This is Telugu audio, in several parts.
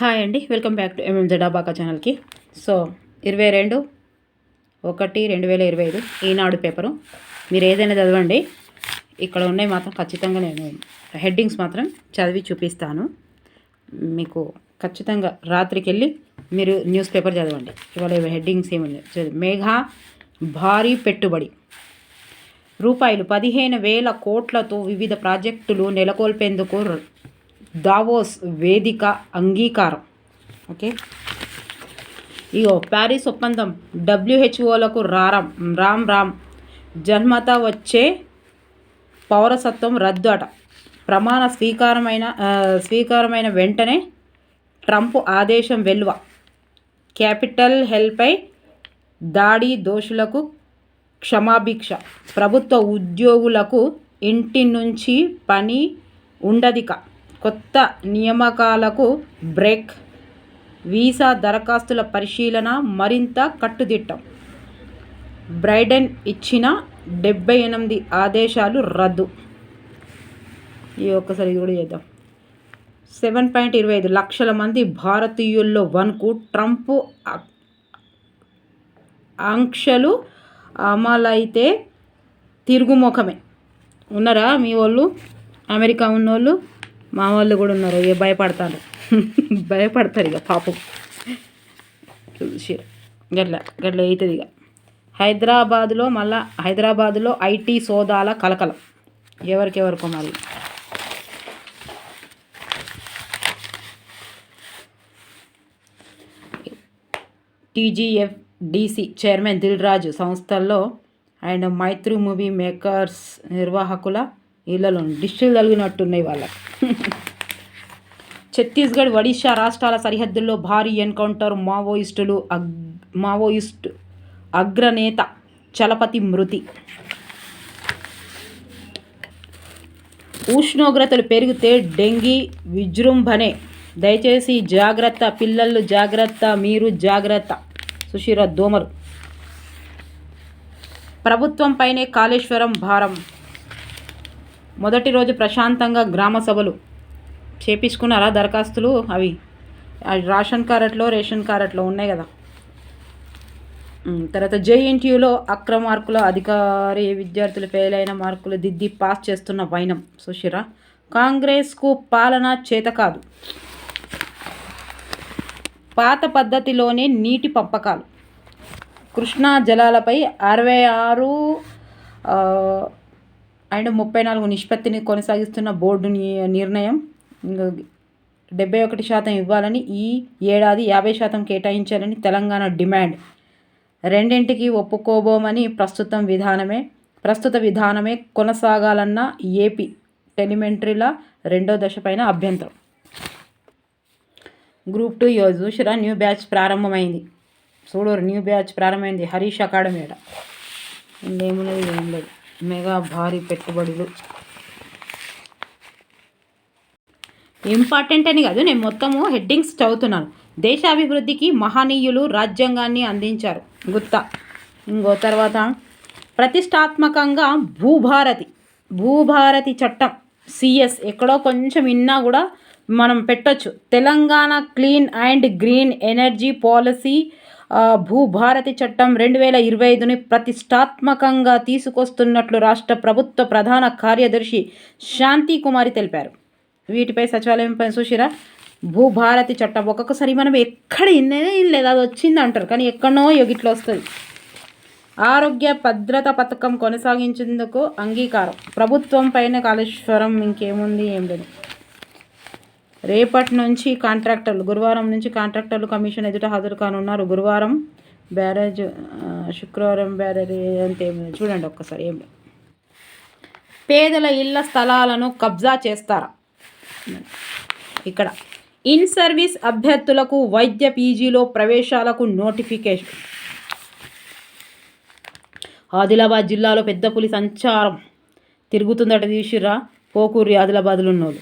హాయ్ అండి వెల్కమ్ బ్యాక్ టు ఎంఎం జడాబాకా ఛానల్కి. సో ఇరవై రెండు ఒకటి రెండు వేల ఇరవై ఐదు ఈనాడు పేపరు. మీరు ఏదైనా చదవండి ఇక్కడ ఉన్నాయి మాత్రం ఖచ్చితంగా నేను హెడ్డింగ్స్ మాత్రం చదివి చూపిస్తాను. మీకు ఖచ్చితంగా రాత్రికి వెళ్ళి మీరు న్యూస్ పేపర్ చదవండి. ఇవాళ హెడ్డింగ్స్ ఏముంది చదివి మేఘా భారీ పెట్టుబడి. రూపాయలు పదిహేను వేల కోట్లతో వివిధ ప్రాజెక్టులు నెలకొల్పేందుకు దావోస్ వేదిక అంగీకారం. ఓకే? ఇగో ప్యారిస్ ఒప్పందం. డబ్ల్యూహెచ్ఓలకు రారం. రామ్ రామ్. జన్మత వచ్చే పౌరసత్వం రద్దు అట. ప్రమాణ స్వీకారమైన స్వీకారమైన వెంటనే ట్రంప్ ఆదేశం వెలువ క్యాపిటల్ హెల్పై దాడి దోషులకు క్షమాభిక్ష. ప్రభుత్వ ఉద్యోగులకు ఇంటి నుంచి పని ఉండదిక. కొత్త నియామకాలకు బ్రేక్ వీసా దరఖాస్తుల పరిశీలన మరింత కట్టుదిట్టం. బ్రైడెన్ ఇచ్చిన డెబ్బై ఎనిమిది ఆదేశాలు రద్దు. ఈ ఒక్కసారి ఇది కూడా చేద్దాం. సెవెన్ పాయింట్ ఇరవై ఐదు లక్షల మంది భారతీయుల్లో వన్కు ట్రంప్ ఆంక్షలు అమలైతే తిరుగుముఖమే. ఉన్నారా మీ వాళ్ళు? అమెరికా ఉన్నోళ్ళు? మా వాళ్ళు కూడా ఉన్నారు ఇక భయపడతారు. భయపడతారు ఇక పాపం. చూసి గట్ల గట్ల అవుతుంది ఇక. హైదరాబాద్లో మళ్ళా హైదరాబాద్లో ఐటీ సోదాల కలకలం. ఎవరికెవరికో మరి. టీజీఎఫ్డీసీ చైర్మన్ దిల్ రాజు సంస్థల్లో అండ్ మైత్రి మూవీ మేకర్స్ నిర్వాహకుల ఇళ్ళలో డిస్టులు తగిలినట్టున్నాయి వాళ్ళకి. ఛత్తీస్గఢ్ ఒడిశా రాష్ట్రాల సరిహద్దుల్లో భారీ ఎన్కౌంటర్ మావోయిస్టులు అగ్ మావోయిస్ట్ అగ్రనేత చలపతి మృతి. ఉష్ణోగ్రతలు పెరిగితే డెంగీ విజృంభణే. దయచేసి జాగ్రత్త పిల్లలు జాగ్రత్త మీరు జాగ్రత్త. సుశీర దోమలు. ప్రభుత్వంపైనే కాళేశ్వరం భారం. మొదటి రోజు ప్రశాంతంగా గ్రామ సభలు చేపించుకున్నారా దరఖాస్తులు? అవి. రేషన్ కార్డులో రేషన్ కార్డులో ఉన్నాయి కదా. తర్వాత జేఎన్టీయూలో అక్రమ మార్కుల అధికారి విద్యార్థులు ఫెయిల్ అయిన మార్కులు దిద్ది పాస్ చేస్తున్న వైనం. సుశిరా కాంగ్రెస్కు పాలన చేత కాదు పాత పద్ధతిలోనే నీటి పంపకాలు కృష్ణా జలాలపై అరవై ఆరు అండ్ ముప్పై నాలుగు నిష్పత్తిని కొనసాగిస్తున్న బోర్డు ని- నిర్ణయం డెబ్బై ఒకటి శాతం ఇవ్వాలని ఈ ఏడాది యాభై శాతం కేటాయించాలని తెలంగాణ డిమాండ్. రెండింటికి ఒప్పుకోబోమని ప్రస్తుతం విధానమే. ప్రస్తుత విధానమే కొనసాగాలన్న ఏపీ టెలిమెంటరీల రెండో దశ పైన అభ్యంతరం. గ్రూప్ టూ యో చూసిరా? న్యూ బ్యాచ్ ప్రారంభమైంది. చూడరు న్యూ బ్యాచ్ ప్రారంభమైంది హరీష్ అకాడమీ ఇంకేమున్నది ఏం లేదు. మెగా భారీ పెట్టుబడులు. ఇంపార్టెంట్ అని కాదు నేను మొత్తము హెడ్డింగ్స్ చదువుతున్నాను. దేశాభివృద్ధికి మహనీయులు రాజ్యాంగాన్ని అందించారు. గుత్తా. ఇంకో తర్వాత ప్రతిష్టాత్మకంగా భూభారతి. భూభారతి చట్టం సిఎస్. ఎక్కడో కొంచెం విన్నా కూడా మనం పెట్టొచ్చు. Telangana clean and green energy policy Bhubharati చట్టం రెండు వేల ఇరవై ఐదుని ప్రతిష్టాత్మకంగా తీసుకొస్తున్నట్లు రాష్ట్ర ప్రభుత్వ ప్రధాన కార్యదర్శి శాంతి కుమారి తెలిపారు. వీటిపై సచివాలయం పైన చూసిరా? భూభారతి చట్టం ఒక్కొక్కసారి మనం ఎక్కడ ఇన్నే లేదు అది వచ్చింది అంటారు కానీ ఎక్కడో ఇట్లా వస్తుంది. ఆరోగ్య భద్రత పథకం కొనసాగించేందుకు అంగీకారం. ప్రభుత్వం పైన కాళేశ్వరం ఇంకేముంది ఏం లేదు. రేపటి నుంచి కాంట్రాక్టర్లు గురువారం నుంచి కాంట్రాక్టర్లు కమిషన్ ఎదుట హాజరు కానున్నారు. గురువారం బ్యారేజ్ శుక్రవారం బ్యారేజ్ అంటే చూడండి ఒక్కసారి ఏం పేదల ఇళ్ళ స్థలాలను కబ్జా చేస్తారా? ఇక్కడ ఇన్ సర్వీస్ అభ్యర్థులకు వైద్య పీజీలో ప్రవేశాలకు నోటిఫికేషన్. ఆదిలాబాద్ జిల్లాలో పెద్ద పులి సంచారం తిరుగుతుందట తీసిరా పోకూరి ఆదిలాబాద్లో ఉన్నోళ్ళు.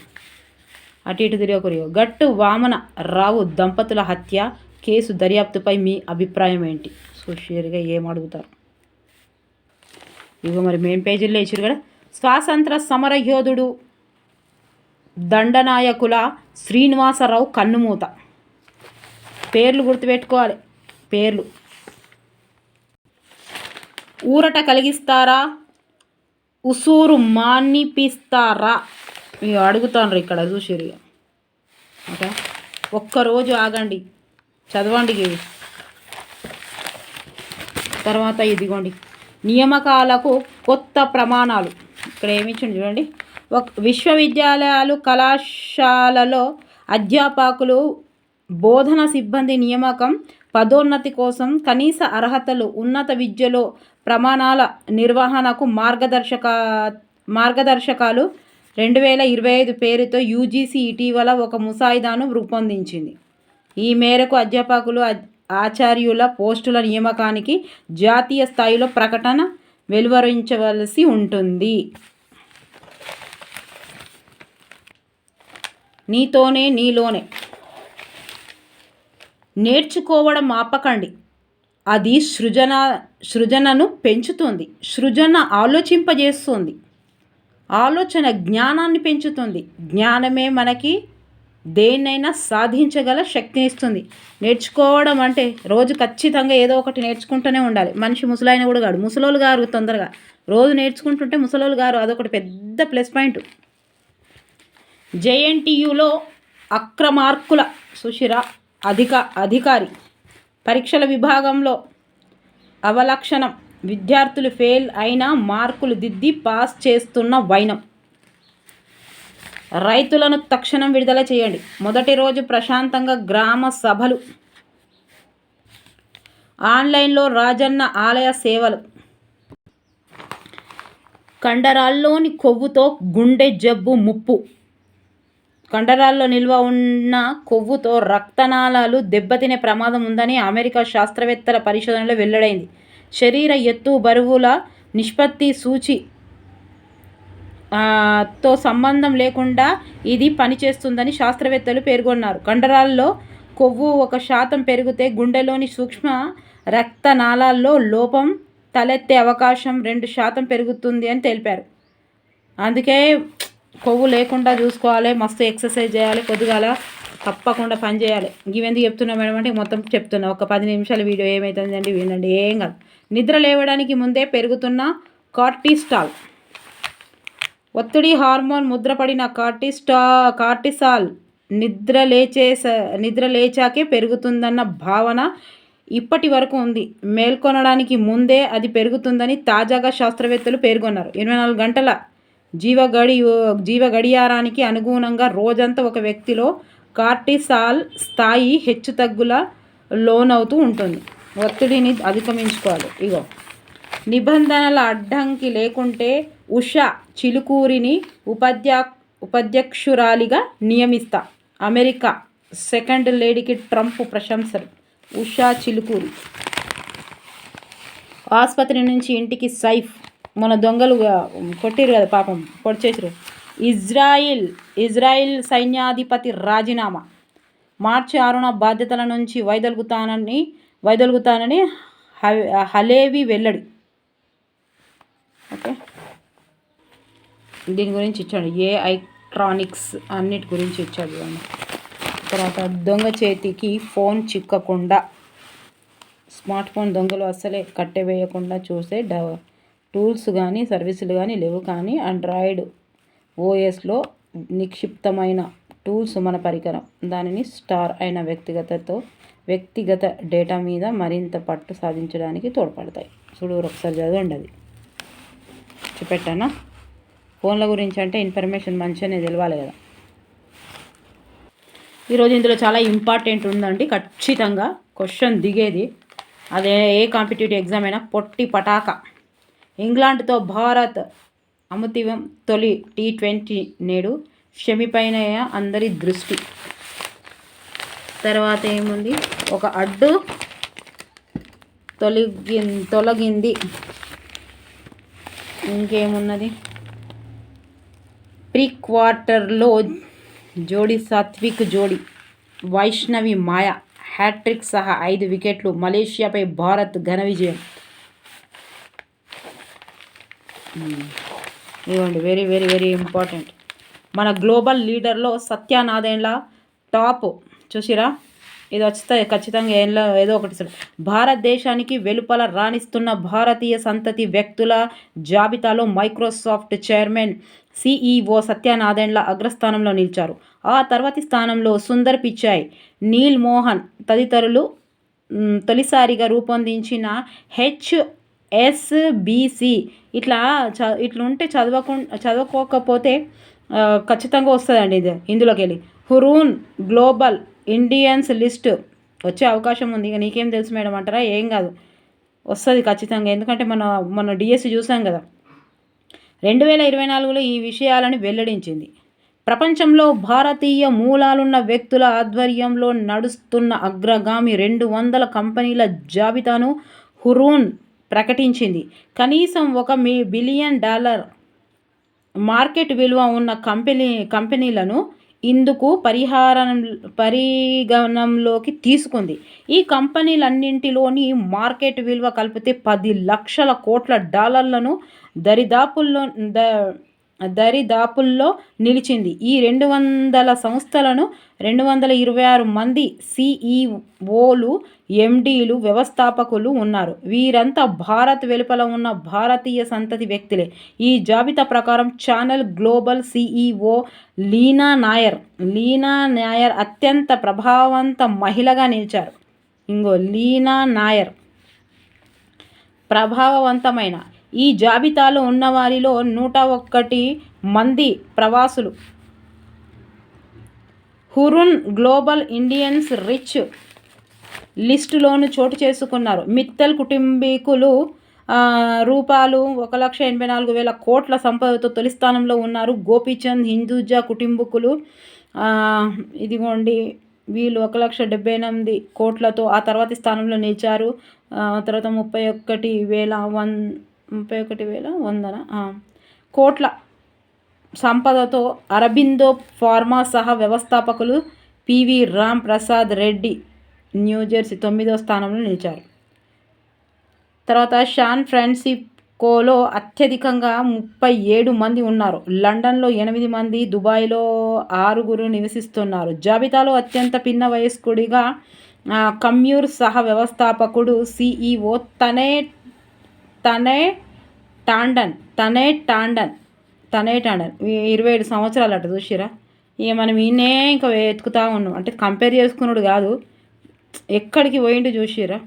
అటు ఇటు తిరగకూరి గట్టు వామన రావు దంపతుల హత్య కేసు దర్యాప్తుపై మీ అభిప్రాయం ఏంటి? సోషియల్గా ఏం అడుగుతారు? ఇగో మరి మెయిన్ పేజీల్లో ఇచ్చారు కదా. స్వాతంత్ర సమరయోధుడు దండనాయకుల శ్రీనివాసరావు కన్నుమూత. పేర్లు గుర్తుపెట్టుకోవాలి. పేర్లు. ఊరట కలిగిస్తారా? ఉసూరు మానిపిస్తారా ఇక అడుగుతాను ఇక్కడ చూసిరు ఓకే? ఒక్కరోజు ఆగండి. చదవండి తర్వాత ఇదిగోండి. నియామకాలకు కొత్త ప్రమాణాలు. ఇక్కడ ఏమి చూడండి. ఒక విశ్వవిద్యాలయాలు కళాశాలలో అధ్యాపకులు బోధన సిబ్బంది నియామకం పదోన్నతి కోసం కనీస అర్హతలు ఉన్నత విద్యలో ప్రమాణాల నిర్వహణకు మార్గదర్శక మార్గదర్శకాలు రెండు వేల ఇరవై ఐదు పేరుతో యూజీసీ ఇటీవల ఒక ముసాయిదాను రూపొందించింది. ఈ మేరకు అధ్యాపకులు ఆచార్యుల పోస్టుల నియామకానికి జాతీయ స్థాయిలో ప్రకటన వెలువరించవలసి ఉంటుంది. నీతోనే నీలోనే. నేర్చుకోవడం ఆపకండి. అది సృజన సృజనను పెంచుతుంది సృజన ఆలోచింపజేస్తుంది. ఆలోచన జ్ఞానాన్ని పెంచుతుంది. జ్ఞానమే మనకి దేన్నైనా సాధించగల శక్తిని ఇస్తుంది. నేర్చుకోవడం అంటే రోజు ఖచ్చితంగా ఏదో ఒకటి నేర్చుకుంటూనే ఉండాలి. మనిషి ముసలాయన కూడా కాడు. ముసలోళ్ళు గారు తొందరగా. రోజు నేర్చుకుంటుంటే ముసలోళ్ళు గారు అదొకటి పెద్ద ప్లస్ పాయింట్. జేఎన్టీయులో అక్రమార్కుల సుశిర అధిక అధికారి. పరీక్షల విభాగంలో అవలక్షణం. విద్యార్థులు ఫెయిల్ అయినా మార్కులు దిద్ది పాస్ చేస్తున్న వైనం. రైతులను తక్షణం విడుదల చేయండి. మొదటి రోజు ప్రశాంతంగా గ్రామ సభలు. ఆన్లైన్లో రాజన్న ఆలయ సేవలు. కండరాల్లోని కొవ్వుతో గుండె జబ్బు ముప్పు. కండరాల్లో నిల్వ ఉన్న కొవ్వుతో రక్తనాళాలు దెబ్బతినే ప్రమాదం ఉందని అమెరికా శాస్త్రవేత్తల పరిశోధనలో వెల్లడైంది. శరీర ఎత్తు బరువుల నిష్పత్తి సూచి తో సంబంధం లేకుండా ఇది పనిచేస్తుందని శాస్త్రవేత్తలు పేర్కొన్నారు. కండరాల్లో కొవ్వు ఒక శాతం పెరిగితే గుండెలోని సూక్ష్మ రక్తనాళాల్లో లోపం తలెత్తే అవకాశం రెండు శాతం పెరుగుతుంది అని తెలిపారు. అందుకే కొవ్వు లేకుండా చూసుకోవాలి మస్తు ఎక్సర్సైజ్ చేయాలి పొద్దుగాల తప్పకుండా పని చేయాలి. ఇవెందుకు చెప్తున్నా మేడం అంటే మొత్తం చెప్తున్నా. ఒక పది నిమిషాల వీడియో ఏమవుతుందండి వినండి ఏం కాదు. నిద్ర లేవడానికి ముందే పెరుగుతున్న కార్టిస్టాల్. ఒత్తిడి హార్మోన్ ముద్రపడిన కార్టిస్టా కార్టిసాల్ నిద్ర లేచే నిద్ర లేచాకే పెరుగుతుందన్న భావన ఇప్పటి వరకు ఉంది. మేల్కొనడానికి ముందే అది పెరుగుతుందని తాజాగా శాస్త్రవేత్తలు పేర్కొన్నారు. ఇరవై నాలుగు గంటల జీవ గడి జీవ గడియారానికి అనుగుణంగా రోజంతా ఒక వ్యక్తిలో కార్టిసాల్ స్థాయి హెచ్చుతగ్గుల లోనవుతూ ఉంటుంది. ఒత్తిడిని అధిగమించుకోవాలి. ఇగో. నిబంధనల అడ్డంకి లేకుంటే ఉషా చిలుకూరిని ఉపాధ్యా ఉపాధ్యక్షురాలిగా నియమిస్తా. అమెరికా సెకండ్ లేడీకి ట్రంప్ ప్రశంసలు. ఉషా చిలుకూరి. ఆసుపత్రి నుంచి ఇంటికి సైఫ్. మన దొంగలు కొట్టిరు కదా పాపం పొడిచేసారు ఇజ్రాయిల్ ఇజ్రాయిల్ సైన్యాధిపతి రాజీనామా. మార్చి ఆరున బాధ్యతల నుంచి వైదొలుగుతానని వైదొలుగుతానని హలేవి వెల్లడి. ఓకే. దీని గురించి ఇచ్చాడు. ఏ ఐక్ట్రానిక్స్ అన్నిటి గురించి ఇచ్చాడు చూడండి. తర్వాత దొంగ చేతికి ఫోన్ చిక్కకుండా. స్మార్ట్ ఫోన్ దొంగలు అస్సలే కట్టెవేయకుండా చూసే డ టూల్స్ కానీ సర్వీసులు కానీ లేవు కానీ ఆండ్రాయిడ్ ఓఎస్లో నిక్షిప్తమైన టూల్స్ మన పరికరం. దానిని స్టార్ అయిన వ్యక్తిగతతో వ్యక్తిగత డేటా మీద మరింత పట్టు సాధించడానికి తోడ్పడతాయి. చూడు ఒకసారి చదవండి అది. చూపెట్టానా? ఫోన్ల గురించి అంటే ఇన్ఫర్మేషన్ మంచిగానే తెలవాలి కదా. ఈరోజు ఇందులో చాలా ఇంపార్టెంట్ ఉందండి. ఖచ్చితంగా క్వశ్చన్ దిగేది. అదే ఏ కాంపిటేటివ్ ఎగ్జామ్ అయినా పొట్టి పటాక. ఇంగ్లాండ్తో భారత్ అమృతివం తొలి టీ ట్వంటీ నేడు క్షమిపైన అందరి దృష్టి. తర్వాత ఏముంది? ఒక అడ్డు తొలగి తొలగింది. ఇంకేమున్నది? ప్రీ క్వార్టర్లో జోడి సాత్విక్ జోడి. వైష్ణవి మాయ హ్యాట్రిక్ సహా ఐదు వికెట్లు. మలేషియాపై భారత్ ఘన విజయం. ఇవ్వండి. Very very very important. మన గ్లోబల్ లీడర్లో సత్యానాదేండ్ల టాప్ చూసిరా? ఇది వచ్చితే ఖచ్చితంగా ఏంలో ఏదో ఒకటి భారతదేశానికి వెలుపల రాణిస్తున్న భారతీయ సంతతి వ్యక్తుల జాబితాలో మైక్రోసాఫ్ట్ చైర్మన్ సిఈఓ సత్యనాదెండ్ల అగ్రస్థానంలో నిలిచారు. ఆ తర్వాతి స్థానంలో సుందర్ పిచాయ్ నీల్ మోహన్ తదితరులు తొలిసారిగా రూపొందించిన హెచ్ఎస్బిసి. ఇట్లా చ ఇట్లుంటే ఉంటే చదవకు చదవకోకపోతే ఖచ్చితంగా వస్తుందండి ఇది ఇందులోకి వెళ్ళి హురూన్ గ్లోబల్ ఇండియన్స్ లిస్ట్ వచ్చే అవకాశం ఉంది. ఇక నీకేం తెలుసు మేడం అంటారా? ఏం కాదు. వస్తుంది ఖచ్చితంగా. ఎందుకంటే మన మన డిఎస్సి చూసాం కదా. రెండు వేల ఇరవై నాలుగులో ఈ విషయాలను వెల్లడించింది. ప్రపంచంలో భారతీయ మూలాలున్న వ్యక్తుల ఆధ్వర్యంలో నడుస్తున్న అగ్రగామి రెండు వందల కంపెనీల జాబితాను హురూన్ ప్రకటించింది. కనీసం ఒక మీ బిలియన్ డాలర్ మార్కెట్ విలువ ఉన్న కంపెనీ కంపెనీలను ఇందుకు పరిహారం పరిగణంలోకి తీసుకుంది. ఈ కంపెనీలన్నింటిలోని మార్కెట్ విలువ కలిపితే పది లక్షల కోట్ల డాలర్లను దరిదాపుల్లో ద దరిదాపుల్లో నిలిచింది. ఈ రెండు వందల సంస్థలను రెండు వందల ఇరవై ఆరు మంది సిఈఓలు ఎండీలు వ్యవస్థాపకులు ఉన్నారు. వీరంతా భారత్ వెలుపల ఉన్న భారతీయ సంతతి వ్యక్తులే. ఈ జాబితా ప్రకారం channel global CEO Leena Nair. Leena Nair అత్యంత ప్రభావవంత మహిళగా నిలిచారు. ఇంగో లీనా నాయర్. ప్రభావవంతమైన ఈ జాబితాలో ఉన్నవారిలో నూట ఒక్కటి మంది ప్రవాసులు. హురున్ గ్లోబల్ ఇండియన్స్ రిచ్ లిస్టులోను చోటు చేసుకున్నారు. మిత్తల్ కుటుంబీకులు రూపాలు రూపాయలు ఒక లక్ష ఎనభై నాలుగు వేల కోట్ల సంపదతో తొలి స్థానంలో ఉన్నారు. గోపీచంద్ హిందూజా కుటుంబకులు ఇదిగోండి వీళ్ళు ఒక లక్ష డెబ్బై ఎనిమిది కోట్లతో ఆ తర్వాతి స్థానంలో నిలిచారు. ఆ, తర్వాత ముప్పై ఒక్కటి వేల వన్ ముప్పై ఒకటి వేల వందన? కోట్ల సంపదతో అరబిందో ఫార్మా సహా వ్యవస్థాపకులు పివి రామ్ ప్రసాద్ రెడ్డి న్యూజెర్సీ తొమ్మిదో స్థానంలో నిలిచారు. తర్వాత షాన్ ఫ్రాన్సిస్కోలో అత్యధికంగా ముప్పై ఏడు మంది ఉన్నారు. లండన్లో ఎనిమిది మంది దుబాయ్లో ఆరుగురు నివసిస్తున్నారు. జాబితాలో అత్యంత పిన్న వయస్కుడిగా కమ్యూర్ సహ వ్యవస్థాపకుడు సిఈఓ తనే తనే టాండన్ తనే టాండన్ తనే టాండన్. ఇరవై ఏడు సంవత్సరాలు అట చూసిరా ఇక మనం ఈయనే ఇంకా వెతుకుతా ఉన్నాం. అంటే కంపేర్ చేసుకున్నాడు కాదు. ఎక్కడికి పోయిండు చూసిరా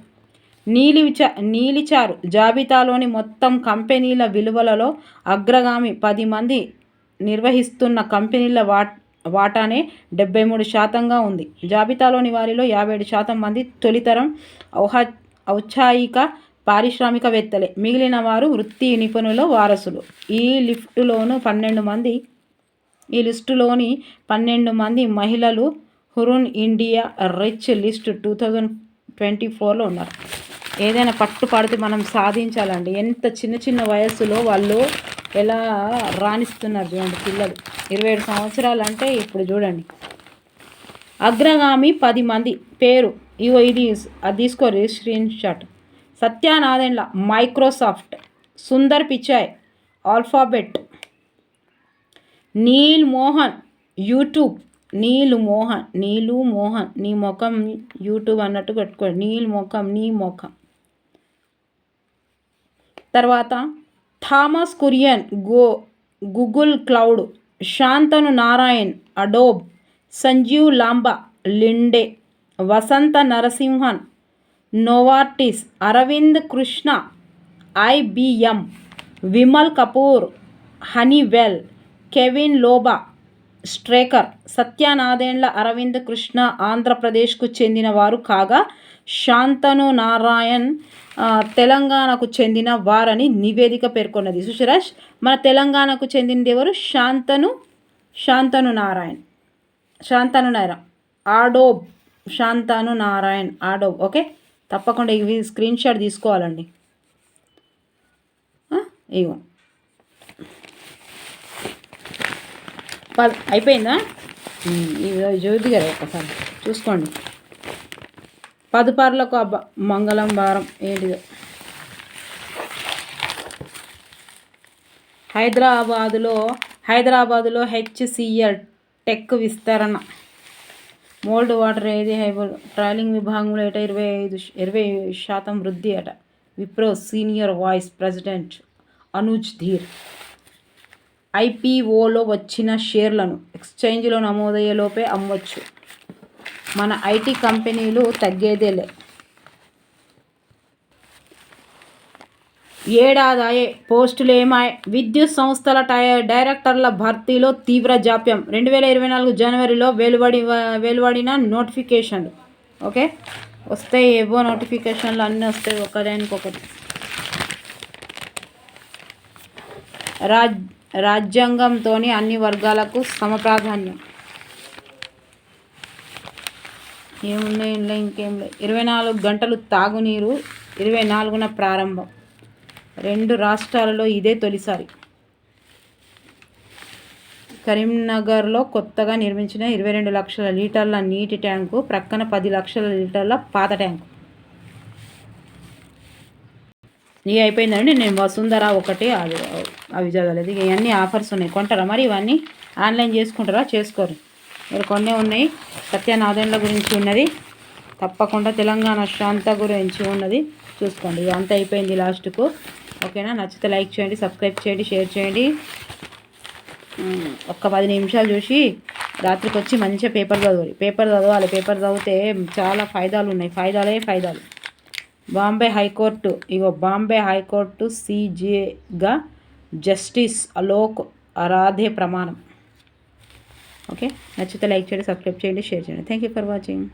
నీలిచ నీలిచారు జాబితాలోని మొత్తం కంపెనీల విలువలలో అగ్రగామి పది మంది నిర్వహిస్తున్న కంపెనీల వాట్ వాటానే డెబ్బై మూడు శాతంగా ఉంది. జాబితాలోని వారిలో యాభై ఏడు శాతం మంది తొలితరం ఔహ ఔత్సాహిక పారిశ్రామికవేత్తలే. మిగిలిన వారు వృత్తి నిపుణుల వారసులు. ఈ లిఫ్టులోను పన్నెండు మంది ఈ లిస్టులోని పన్నెండు మంది మహిళలు Hurun India rich list two thousand twenty ఫోర్లో ఉన్నారు. ఏదైనా పట్టుపడితే మనం సాధించాలండి. ఎంత చిన్న చిన్న వయస్సులో వాళ్ళు ఎలా రాణిస్తున్నారు చూడండి పిల్లలు. ఇరవై ఏడు సంవత్సరాలు అంటే ఇప్పుడు చూడండి. అగ్రగామి పది మంది పేరు. ఇవో ఇది అది తీసుకోరు screen shot. Satya Nadella Microsoft Sundar Pichai Alphabet. Neel Mohan YouTube. Neel Mohan Neel Mohan నీ ముఖం యూట్యూబ్ అన్నట్టు పెట్టుకోండి. నీల్ ముఖం నీ ముఖం. తర్వాత Thomas Kurian go Google cloud Shantanu Narayen Adobe Sanjiv Lamba Linde Vasant Narasimhan Novartis Arvind Krishna IBM Vimal Kapur Honeywell Kevin Lobo Stryker Satya Nadella Arvind Krishna ఆంధ్రప్రదేశ్కు చెందిన వారు కాగా శాంతను నారాయణ్ తెలంగాణకు చెందిన వారని నివేదిక పేర్కొన్నది. సుశిరాజ్ మన తెలంగాణకు చెందినది ఎవరు? Shantanu Shantanu Narayen. Shantanu Narayana. Adobe Shantanu Narayen. Adobe okay? తప్పకుండా ఇవి స్క్రీన్ షాట్ తీసుకోవాలండి. ఇగో. అయిపోయిందా? ఉమ్, ఇవి జ్యోతి గారు ఒకసారి చూసుకోండి. పదుపారులకు అబ్బ మంగళం వారం ఏంటిదో. హైదరాబాదులో హైదరాబాదులో హెచ్సిఎల్ టెక్ విస్తరణ. మోల్డ్ వాటర్ ఏది హైబల్ ట్రాలింగ్ విభాగంలో ఏట ఇరవై ఐదు ఇరవై శాతం వృద్ధి అట Wipro senior vice president Anuj Dhir. ఐపీఓలో వచ్చిన షేర్లను ఎక్స్చేంజ్లో నమోదయ్యే లోపే అమ్మొచ్చు. మన ఐటీ కంపెనీలు తగ్గేదేలే. ఏడాదాయే పోస్టులేమాయ్. విద్యుత్ సంస్థల టై డైరెక్టర్ల భర్తీలో తీవ్ర జాప్యం. రెండు వేల ఇరవై నాలుగు జనవరిలో వెలువడి వెలువడిన నోటిఫికేషన్లు. ఓకే? వస్తాయి ఏవో నోటిఫికేషన్లు అన్నీ వస్తాయి ఒకదానికి ఒకటి రాజ్ రాజ్యాంగంతో అన్ని వర్గాలకు సమప్రాధాన్యం ఏమున్నాయి? ఇంకేం లేదు. ఇరవై నాలుగు గంటలు తాగునీరు ఇరవై నాలుగున ప్రారంభం. రెండు రాష్ట్రాలలో ఇదే తొలిసారి. కరీంనగర్లో కొత్తగా నిర్మించిన ఇరవై రెండు లక్షల లీటర్ల నీటి ట్యాంకు ప్రక్కన పది లక్షల లీటర్ల పాత ట్యాంకు. ఇవి అయిపోయిందండి. నేను వసుంధర ఒకటి అవి అవి చదవలేదు. ఇవన్నీ ఆఫర్స్ ఉన్నాయి. కొంటారా మరి ఇవన్నీ? ఆన్లైన్ చేసుకుంటారా? చేసుకోరు. మీరు కొన్ని ఉన్నాయి. సత్యనారాయణల గురించి ఉన్నది. తప్పకుండా తెలంగాణ శాంత గురించి ఉన్నది. చూసుకోండి. ఇదంతా అయిపోయింది లాస్ట్కు. ఓకేనా? నచ్చితే లైక్ చేయండి సబ్స్క్రైబ్ చేయండి షేర్ చేయండి. ఒక్క పది నిమిషాలు చూసి రాత్రికి వచ్చి మంచిగా పేపర్ చదవాలి. పేపర్ చదవాలి పేపర్ చదివితే చాలా ఫైదాలు ఉన్నాయి. ఫైదాలే ఫైదాలు. బాంబే హైకోర్టు ఇగో బాంబే హైకోర్టు సీజేగా జస్టిస్ అలోక్ అరాధే ప్రమాణం. ఓకే? నచ్చితే లైక్ చేయండి సబ్స్క్రైబ్ చేయండి షేర్ చేయండి. Thank you for watching